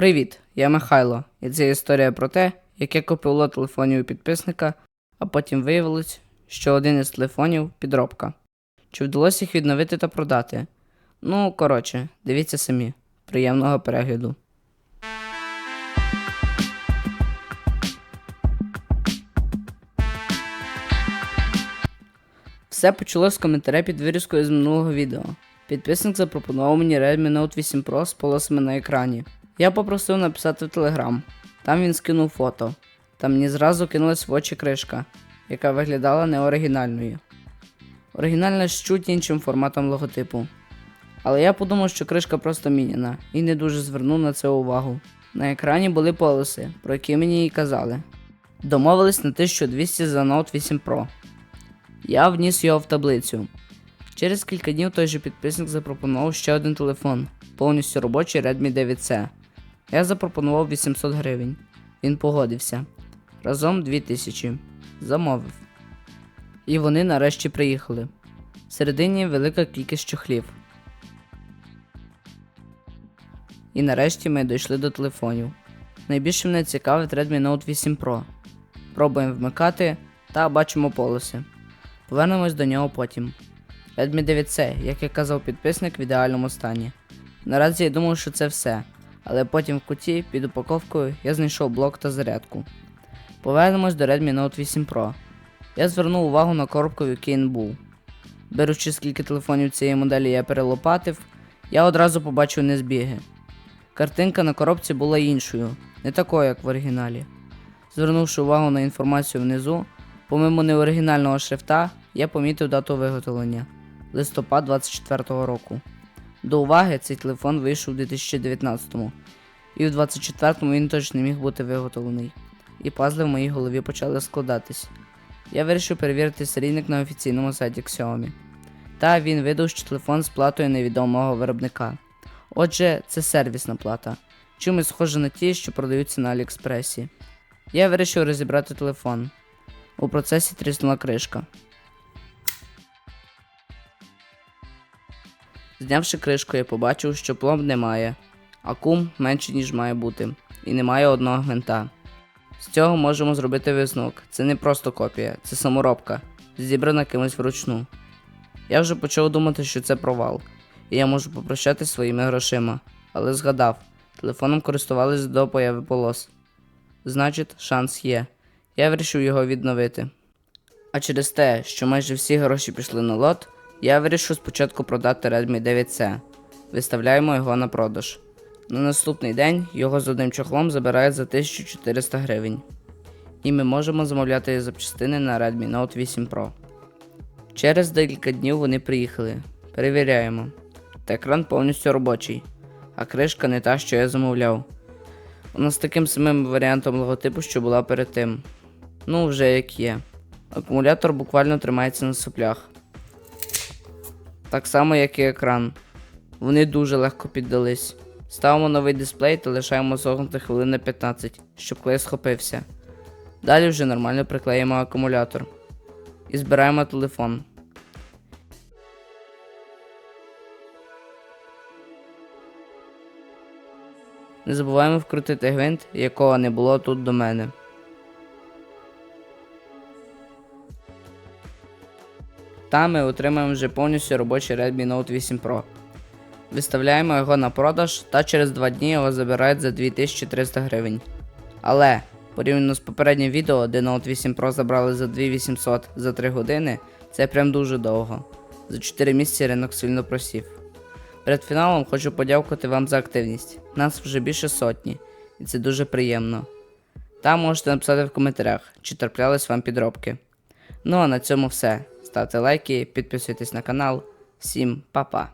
Привіт, я Михайло, і це історія про те, як я купив телефонів у підписника, а потім виявилось, що один із телефонів підробка. Чи вдалося їх відновити та продати? Ну, коротше, дивіться самі. Приємного перегляду. Все почалось з коментаря під вирізкою з минулого відео. Підписник запропонував мені Redmi Note 8 Pro з полосами на екрані. Я попросив написати в Telegram. Там він скинув фото. Та мені зразу кинулась в очі кришка, яка виглядала неоригінальною. Оригінальна з чуть іншим форматом логотипу. Але я подумав, що кришка просто міняна і не дуже звернув на це увагу. На екрані були полоси, про які мені і казали. Домовились на 1200 за Note 8 Pro. Я вніс його в таблицю. Через кілька днів той же підписник запропонував ще один телефон, повністю робочий Redmi 9C. Я запропонував 800 гривень. Він погодився. Разом 2000. Замовив. І вони нарешті приїхали. Всередині велика кількість чохлів. І нарешті ми дійшли до телефонів. Найбільше мене цікавить Redmi Note 8 Pro. Пробуємо вмикати та бачимо полоси. Повернемось до нього потім. Redmi 9C, як і казав підписник, в ідеальному стані. Наразі я думав, що це все, але потім в куті під упаковкою я знайшов блок та зарядку. Повернемось до Redmi Note 8 Pro. Я звернув увагу на коробку, в якій він був. Беручи скільки телефонів цієї моделі я перелопатив, я одразу побачив незбіги. Картинка на коробці була іншою, не такою, як в оригіналі. Звернувши увагу на інформацію внизу, помимо неоригінального шрифта, я помітив дату виготовлення листопад 24 року. До уваги, цей телефон вийшов у 2019-му, і в 24-му він точно не міг бути виготовлений. І пазли в моїй голові почали складатись. Я вирішив перевірити серійник на офіційному сайті Xiaomi. Та він видав, що телефон з платою невідомого виробника. Отже, це сервісна плата, чимось схоже на ті, що продаються на Аліекспресі. Я вирішив розібрати телефон. У процесі тріснула кришка. Знявши кришку, я побачив, що пломб немає, а кум менше, ніж має бути, і немає одного гвинта. З цього можемо зробити висновок. Це не просто копія, це саморобка, зібрана кимось вручну. Я вже почав думати, що це провал, і я можу попрощатися своїми грошима, але згадав, телефоном користувалися до появи полос. Значить, шанс є. Я вирішив його відновити. А через те, що майже всі гроші пішли на лот, я вирішив спочатку продати Redmi 9C. Виставляємо його на продаж. На наступний день його з одним чохлом забирають за 1400 гривень. І ми можемо замовляти запчастини на Redmi Note 8 Pro. Через декілька днів вони приїхали. Перевіряємо. Та екран повністю робочий, а кришка не та, що я замовляв. Вона з таким самим варіантом логотипу, що була перед тим. Ну, вже як є. Акумулятор буквально тримається на соплях. Так само, як і екран. Вони дуже легко піддались. Ставимо новий дисплей та лишаємо зогнути хвилин на 15, щоб клей схопився. Далі вже нормально приклеїмо акумулятор. І збираємо телефон. Не забуваємо вкрутити гвинт, якого не було тут до мене. Та ми отримаємо вже повністю робочий Redmi Note 8 Pro. Виставляємо його на продаж та через 2 дні його забирають за 2300 гривень. Але порівняно з попереднім відео, де Note 8 Pro забрали за 2800 за 3 години, це прям дуже довго. За 4 місяці ринок сильно просів. Перед фіналом хочу подякувати вам за активність. Нас вже більше сотні, і це дуже приємно. Та можете написати в коментарях, чи траплялись вам підробки. Ну а на цьому все. Ставте лайки, підписуйтесь на канал. Всім па-па!